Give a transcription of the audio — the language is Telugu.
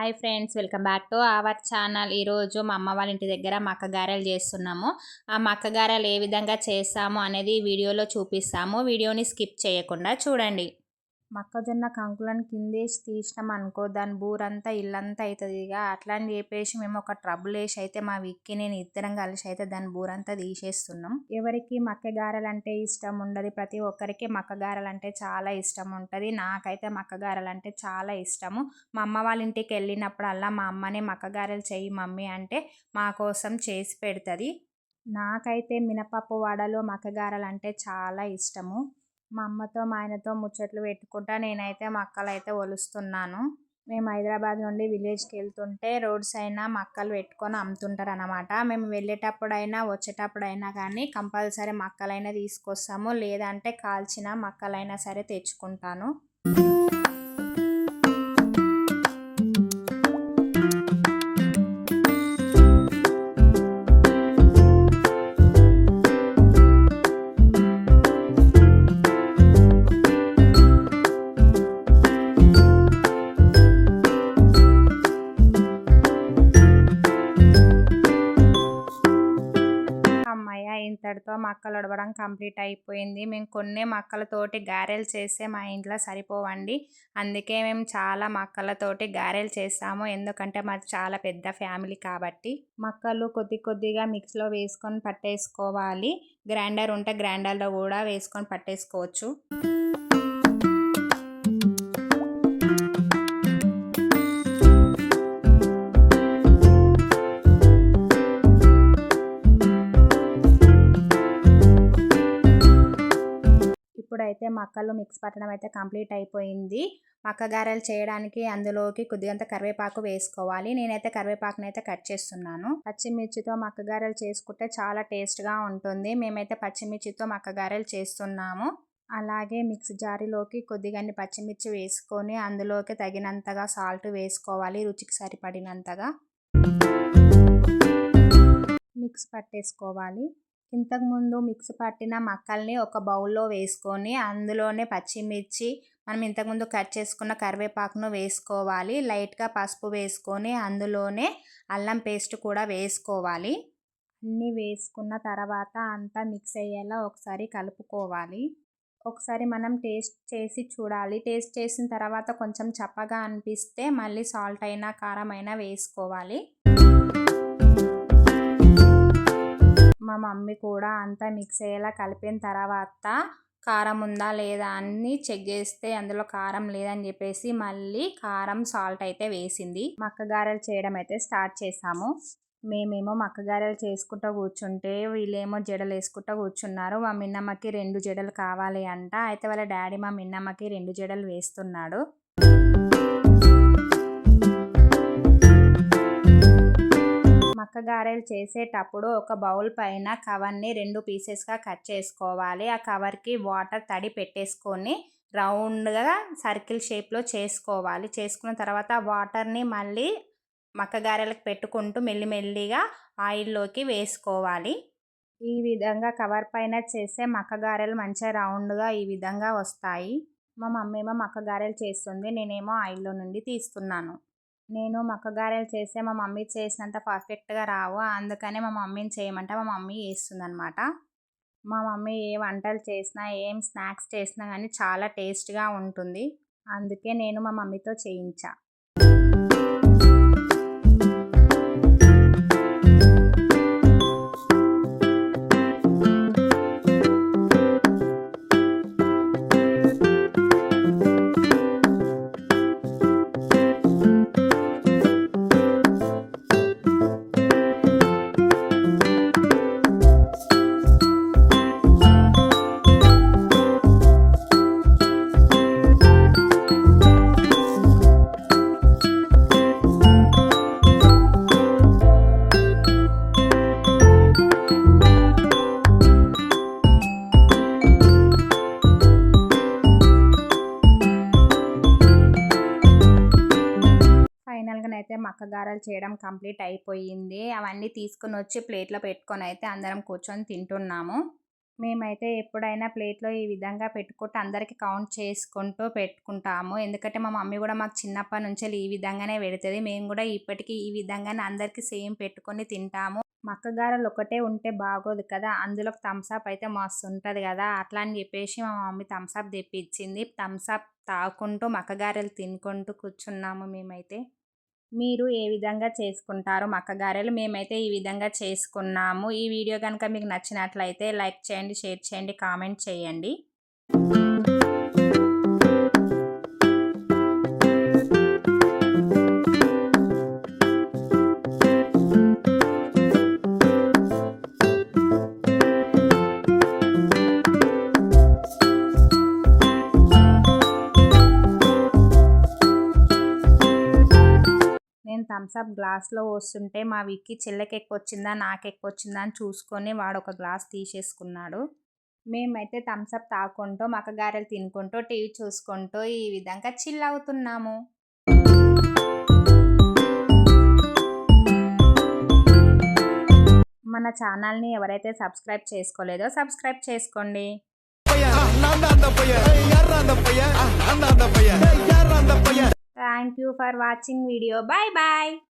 Hi friends welcome back to our channel. ఈరోజు మా అమ్మ వాళ్ళ ఇంటి దగ్గర మక్కగారెలు చేస్తున్నాము. ఆ మక్కగారెలు ఏ విధంగా చేస్తాము అనేది వీడియోలో చూపిస్తాము. వీడియోని స్కిప్ చేయకుండా చూడండి. మొక్కజొన్న కంకులను కిందేసి తీసినాం అనుకో దాని బూరంతా ఇల్లంతా అవుతుంది ఇక అట్లా అని చెప్పేసి మేము ఒక ట్రబుల్ వేసి అయితే మా విక్కి నేను ఇద్దరం కలిసి అయితే దాని బూరంతా తీసేస్తున్నాం. ఎవరికి మక్క ఇష్టం ఉండదు. ప్రతి ఒక్కరికి మక్క అంటే చాలా ఇష్టం ఉంటుంది. నాకైతే మక్క అంటే చాలా ఇష్టము. మా అమ్మ వాళ్ళ ఇంటికి వెళ్ళినప్పుడల్లా మా అమ్మనే మక్క గారెలు చెయ్యి మమ్మీ అంటే మా కోసం చేసి పెడుతుంది. నాకైతే మినపప్పు వడలు మక్కగారలు అంటే చాలా ఇష్టము. మా అమ్మతో మా ఆయనతో ముచ్చట్లు పెట్టుకుంటా నేనైతే మక్కలు అయితే ఒలుస్తున్నాను. మేము హైదరాబాద్ నుండి విలేజ్కి వెళ్తుంటే రోడ్స్ అయినా మక్కలు పెట్టుకొని అమ్ముతుంటారు అనమాట మేము వెళ్ళేటప్పుడైనా వచ్చేటప్పుడైనా కానీ కంపల్సరీ మక్కలైనా తీసుకొస్తాము. లేదంటే కాల్చిన మక్కలైనా సరే తెచ్చుకుంటాను. ఇంతటితో మక్కలు ఉడవడం కంప్లీట్ అయిపోయింది. మేము కొన్ని మక్కలతోటి గారెలు చేస్తే మా ఇంట్లో సరిపోవండి. అందుకే మేము చాలా మక్కలతోటి గారెలు చేస్తాము. ఎందుకంటే మాది చాలా పెద్ద ఫ్యామిలీ కాబట్టి. మక్కలు కొద్ది కొద్దిగా మిక్స్లో వేసుకొని పట్టేసుకోవాలి. గ్రైండర్ ఉంటే గ్రైండర్లో కూడా వేసుకొని పట్టేసుకోవచ్చు. మక్కలు మిక్స్ పట్టడం అయితే కంప్లీట్ అయిపోయింది. మక్కగారెలు చేయడానికి అందులోకి కొద్దిగంత కరివేపాకు వేసుకోవాలి. నేనైతే కరివేపాకుని అయితే కట్ చేస్తున్నాను. పచ్చిమిర్చితో మక్కగారెలు చేసుకుంటే చాలా టేస్ట్గా ఉంటుంది. మేమైతే పచ్చిమిర్చితో మక్కగారెలు చేస్తున్నాము. అలాగే మిక్స్ జారీలోకి కొద్దిగా పచ్చిమిర్చి వేసుకొని అందులోకి తగినంతగా సాల్ట్ వేసుకోవాలి రుచికి సరిపడినంతగా. మిక్స్ పట్టేసుకోవాలి. ఇంతకుముందు మిక్స్ పట్టిన మక్కల్ని ఒక బౌల్లో వేసుకొని అందులోనే పచ్చిమిర్చి మనం ఇంతకుముందు కట్ చేసుకున్న కరివేపాకును వేసుకోవాలి. లైట్గా పసుపు వేసుకొని అందులోనే అల్లం పేస్ట్ కూడా వేసుకోవాలి. అన్నీ వేసుకున్న తర్వాత అంతా మిక్స్ అయ్యేలా ఒకసారి కలుపుకోవాలి. ఒకసారి మనం టేస్ట్ చేసి చూడాలి. టేస్ట్ చేసిన తర్వాత కొంచెం చప్పగా అనిపిస్తే మళ్ళీ సాల్ట్ అయినా కారం అయినా వేసుకోవాలి. మా మమ్మీ కూడా అంతా మిక్స్ అయ్యేలా కలిపిన తర్వాత కారం ఉందా లేదా అని చెక్ చేస్తే అందులో కారం లేదని చెప్పేసి మళ్ళీ కారం సాల్ట్ అయితే వేసింది. మక్క గారెలు చేయడం అయితే స్టార్ట్ చేసాము. మేమేమో మక్కగారెలు చేసుకుంటూ కూర్చుంటే వీళ్ళేమో జడలు వేసుకుంటూ కూర్చున్నారు. మా మిన్నమ్మకి రెండు జడలు కావాలి అంట. అయితే వాళ్ళ డాడీ మా మిన్నమ్మకి రెండు జడలు వేస్తున్నాడు. మక్క గారెలు చేసేటప్పుడు ఒక బౌల్ పైన కవర్ని రెండు పీసెస్గా కట్ చేసుకోవాలి. ఆ కవర్కి వాటర్ తడి పెట్టేసుకొని రౌండ్గా సర్కిల్ షేప్లో చేసుకోవాలి. చేసుకున్న తర్వాత వాటర్ని మళ్ళీ మక్క గారెలకు పెట్టుకుంటూ మెల్లిమెల్లిగా ఆయిల్లోకి వేసుకోవాలి. ఈ విధంగా కవర్ పైన చేస్తే మక్క గారెలు మంచిగా రౌండ్గా ఈ విధంగా వస్తాయి. మా మమ్మీ ఏమో మక్క గారెలు చేస్తుంది. నేనేమో ఆయిల్లో నుండి తీస్తున్నాను. నేను మక్కగారెలు చేస్తే మా మమ్మీ చేసినంత పర్ఫెక్ట్గా రావు. అందుకనే మా మమ్మీని చేయమంటే మా మమ్మీ వేస్తుంది అనమాట మా మమ్మీ ఏ వంటలు చేసినా ఏం స్నాక్స్ చేసినా కానీ చాలా టేస్ట్గా ఉంటుంది. అందుకే నేను మా మమ్మీతో చేయించా. అయితే మక్క గారెలు చేయడం కంప్లీట్ అయిపోయింది. అవన్నీ తీసుకుని వచ్చి ప్లేట్లో పెట్టుకొని అయితే అందరం కూర్చొని తింటున్నాము. మేమైతే ఎప్పుడైనా ప్లేట్లో ఈ విధంగా పెట్టుకుంటూ అందరికి కౌంట్ చేసుకుంటూ పెట్టుకుంటాము. ఎందుకంటే మా మమ్మీ కూడా మాకు చిన్నప్పటి నుంచి ఈ విధంగానే పెడుతుంది. మేము కూడా ఇప్పటికీ ఈ విధంగానే అందరికీ సేమ్ పెట్టుకొని తింటాము. మక్కగారలు ఒకటే ఉంటే బాగోదు కదా. అందులో థమ్స్అప్ అయితే మస్తు ఉంటుంది కదా. అట్లా అని చెప్పేసి మా మమ్మీ థమ్స్అప్ తెప్పించింది. థమ్స్అప్ తాగుకుంటూ మక్కగారెలు తినుకుంటూ కూర్చున్నాము మేమైతే. మీరు ఏ విధంగా చేసుకుంటారో మక్కగారెలు మేమైతే ఈ విధంగా చేసుకున్నాము. ఈ వీడియో కనుక మీకు నచ్చినట్లయితే లైక్ చేయండి షేర్ చేయండి కామెంట్ చేయండి. థమ్స్అప్ గ్లాస్లో వస్తుంటే మా విక్కి చెల్లెకి ఎక్కువ వచ్చిందా నాకు ఎక్కువ వచ్చిందా అని చూసుకొని వాడు ఒక గ్లాస్ తీసేసుకున్నాడు మేమైతే థమ్స్అప్ తాకుంటూ మక్కగారెలు తినుకుంటూ టీవీ చూసుకుంటూ ఈ విధంగా చిల్ అవుతున్నాము మన ఛానల్ని ఎవరైతే సబ్స్క్రైబ్ చేసుకోలేదో సబ్స్క్రైబ్ చేసుకోండి Thank you for watching video. Bye bye.